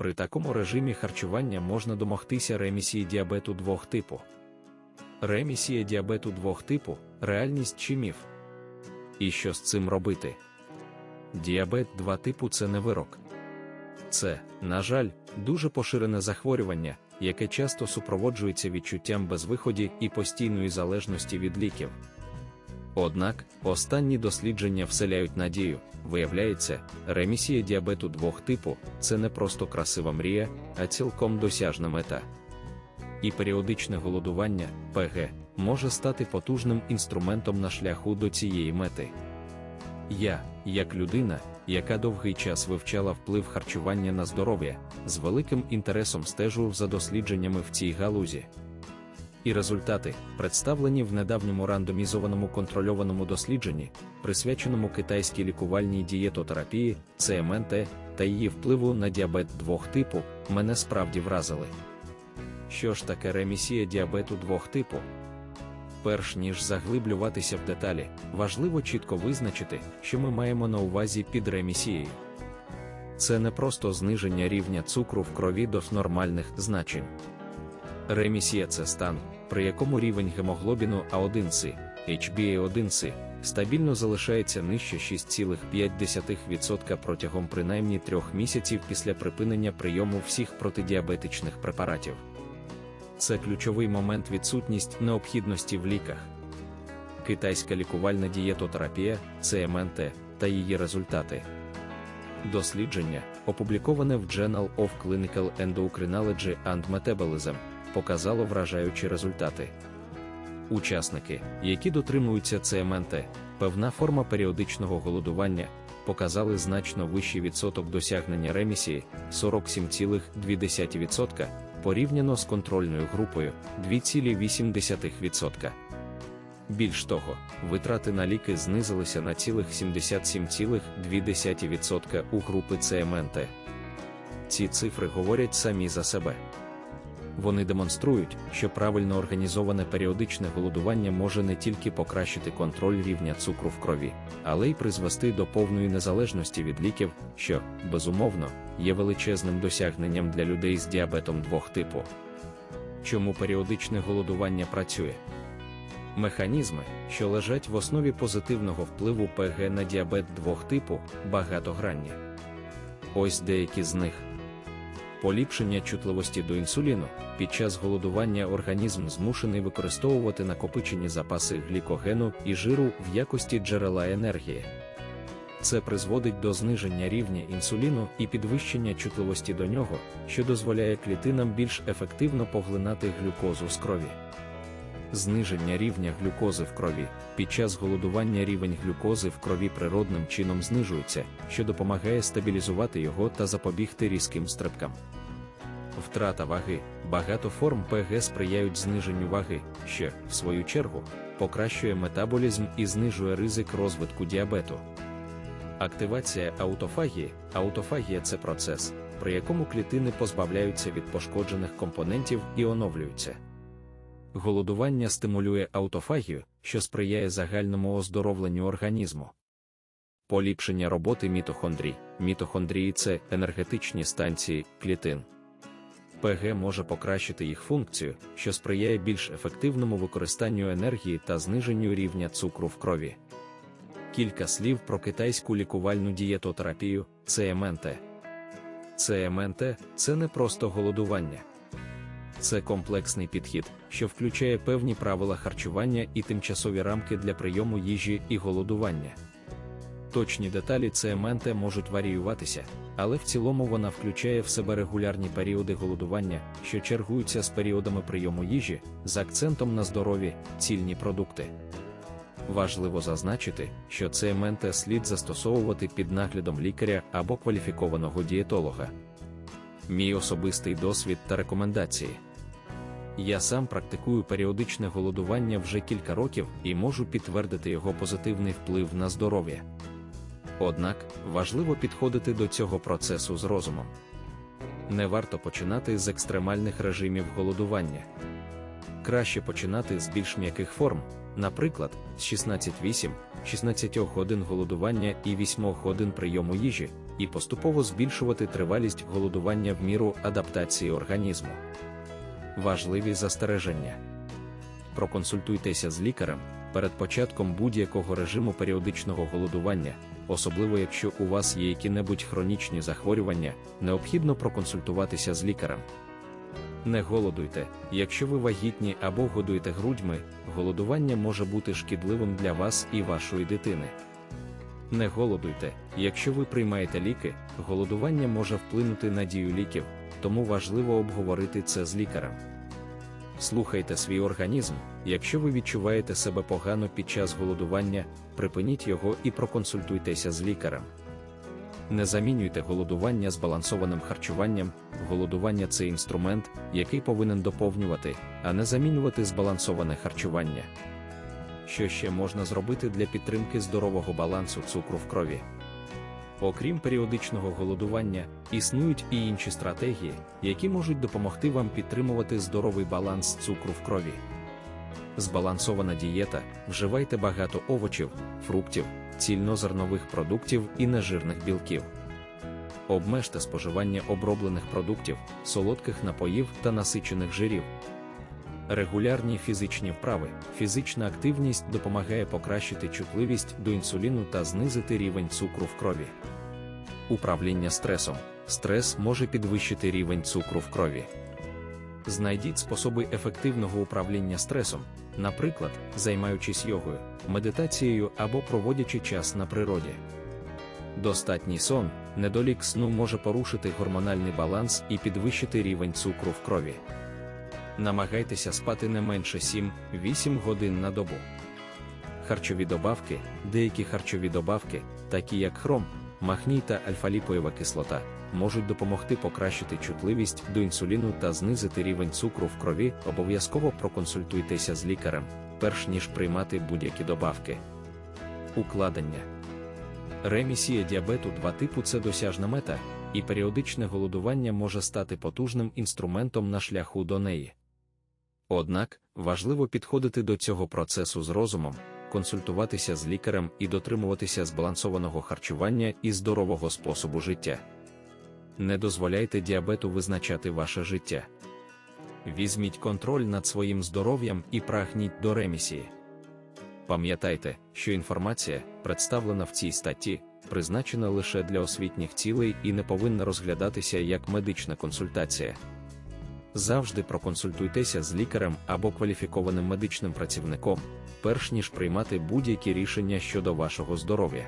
При такому режимі харчування можна домогтися ремісії діабету двох типу. Ремісія діабету двох типу реальність чи міф. І що з цим робити? Діабет 2 типу це не вирок. Це, на жаль, дуже поширене захворювання, яке часто супроводжується відчуттям безвиході і постійної залежності від ліків. Однак, останні дослідження вселяють надію, виявляється, ремісія діабету двох типу це не просто красива мрія, а цілком досяжна мета. І періодичне голодування ПГ може стати потужним інструментом на шляху до цієї мети. Я, як людина, яка довгий час вивчала вплив харчування на здоров'я, з великим інтересом стежу за дослідженнями в цій галузі. І результати, представлені в недавньому рандомізованому контрольованому дослідженні, присвяченому китайській лікувальній дієтотерапії, ЦМНТ та її впливу на діабет двох типу, мене справді вразили. Що ж таке ремісія діабету двох типу? Перш ніж заглиблюватися в деталі, важливо чітко визначити, що ми маємо на увазі під ремісією. Це не просто зниження рівня цукру в крові до нормальних значень. Ремісія це стан, при якому рівень гемоглобіну А1С, HbA1C, стабільно залишається нижче 6,5% протягом принаймні трьох місяців після припинення прийому всіх протидіабетичних препаратів. Це ключовий момент відсутність необхідності в ліках. Китайська лікувальна дієтотерапія, ЦМНТ та її результати. Дослідження, опубліковане в Journal of Clinical Endocrinology and Metabolism, показало вражаючі результати. Учасники, які дотримуються ЦМНТ, певна форма періодичного голодування, показали значно вищий відсоток досягнення ремісії 47,2% порівняно з контрольною групою 2,8%. Більш того, витрати на ліки знизилися на цілих 77,2% у групи ЦМНТ. Ці цифри говорять самі за себе. Вони демонструють, що правильно організоване періодичне голодування може не тільки покращити контроль рівня цукру в крові, але й призвести до повної незалежності від ліків, що, безумовно, є величезним досягненням для людей з діабетом двох типу. Чому періодичне голодування працює? Механізми, що лежать в основі позитивного впливу ПГ на діабет двох типу, багатогранні. Ось деякі з них. Поліпшення чутливості до інсуліну під час голодування організм змушений використовувати накопичені запаси глікогену і жиру в якості джерела енергії. Це призводить до зниження рівня інсуліну і підвищення чутливості до нього, що дозволяє клітинам більш ефективно поглинати глюкозу з крові. Зниження рівня глюкози в крові під час голодування рівень глюкози в крові природним чином знижується, що допомагає стабілізувати його та запобігти різким стрибкам. Втрата ваги, багато форм ПГ сприяють зниженню ваги, що, в свою чергу, покращує метаболізм і знижує ризик розвитку діабету. Активація аутофагії. Аутофагія це процес, при якому клітини позбавляються від пошкоджених компонентів і оновлюються. Голодування стимулює аутофагію, що сприяє загальному оздоровленню організму. Поліпшення роботи мітохондрій. Мітохондрії це енергетичні станції клітин. ПГ може покращити їх функцію, що сприяє більш ефективному використанню енергії та зниженню рівня цукру в крові. Кілька слів про китайську лікувальну дієтотерапію ЦМНТ. ЦМНТ це не просто голодування. Це комплексний підхід, що включає певні правила харчування і тимчасові рамки для прийому їжі і голодування. Точні деталі ЦМНТ можуть варіюватися, але в цілому вона включає в себе регулярні періоди голодування, що чергуються з періодами прийому їжі, з акцентом на здорові, цільні продукти. Важливо зазначити, що ЦМНТ слід застосовувати під наглядом лікаря або кваліфікованого дієтолога. Мій особистий досвід та рекомендації. Я сам практикую періодичне голодування вже кілька років і можу підтвердити його позитивний вплив на здоров'я. Однак важливо підходити до цього процесу з розумом. Не варто починати з екстремальних режимів голодування. Краще починати з більш м'яких форм, наприклад, з 16-8, 16 годин голодування і 8 годин прийому їжі, і поступово збільшувати тривалість голодування в міру адаптації організму. Важливі застереження. Проконсультуйтеся з лікарем перед початком будь-якого режиму періодичного голодування, особливо якщо у вас є які-небудь хронічні захворювання, необхідно проконсультуватися з лікарем. Не голодуйте, якщо ви вагітні або годуєте грудьми, голодування може бути шкідливим для вас і вашої дитини. Не голодуйте, якщо ви приймаєте ліки, голодування може вплинути на дію ліків, тому важливо обговорити це з лікарем. Слухайте свій організм, якщо ви відчуваєте себе погано під час голодування, припиніть його і проконсультуйтеся з лікарем. Не замінюйте голодування збалансованим харчуванням, голодування це інструмент, який повинен доповнювати, а не замінювати збалансоване харчування. Що ще можна зробити для підтримки здорового балансу цукру в крові? Окрім періодичного голодування, існують і інші стратегії, які можуть допомогти вам підтримувати здоровий баланс цукру в крові. Збалансована дієта, вживайте багато овочів, фруктів, цільнозернових продуктів і нежирних білків. Обмежте споживання оброблених продуктів, солодких напоїв та насичених жирів. Регулярні фізичні вправи, фізична активність допомагає покращити чутливість до інсуліну та знизити рівень цукру в крові. Управління стресом. Стрес може підвищити рівень цукру в крові. Знайдіть способи ефективного управління стресом, наприклад, займаючись йогою, медитацією або проводячи час на природі. Достатній сон, недолік сну може порушити гормональний баланс і підвищити рівень цукру в крові. Намагайтеся спати не менше 7-8 годин на добу. Харчові добавки, деякі харчові добавки, такі як хром, махній та альфа-ліпоєва кислота, можуть допомогти покращити чутливість до інсуліну та знизити рівень цукру в крові. Обов'язково проконсультуйтеся з лікарем, перш ніж приймати будь-які добавки. Укладення ремісія діабету 2 типу це досяжна мета, і періодичне голодування може стати потужним інструментом на шляху до неї. Однак важливо підходити до цього процесу з розумом, консультуватися з лікарем і дотримуватися збалансованого харчування і здорового способу життя. Не дозволяйте діабету визначати ваше життя. Візьміть контроль над своїм здоров'ям і прагніть до ремісії. Пам'ятайте, що інформація, представлена в цій статті, призначена лише для освітніх цілей і не повинна розглядатися як медична консультація. Завжди проконсультуйтеся з лікарем або кваліфікованим медичним працівником, перш ніж приймати будь-які рішення щодо вашого здоров'я.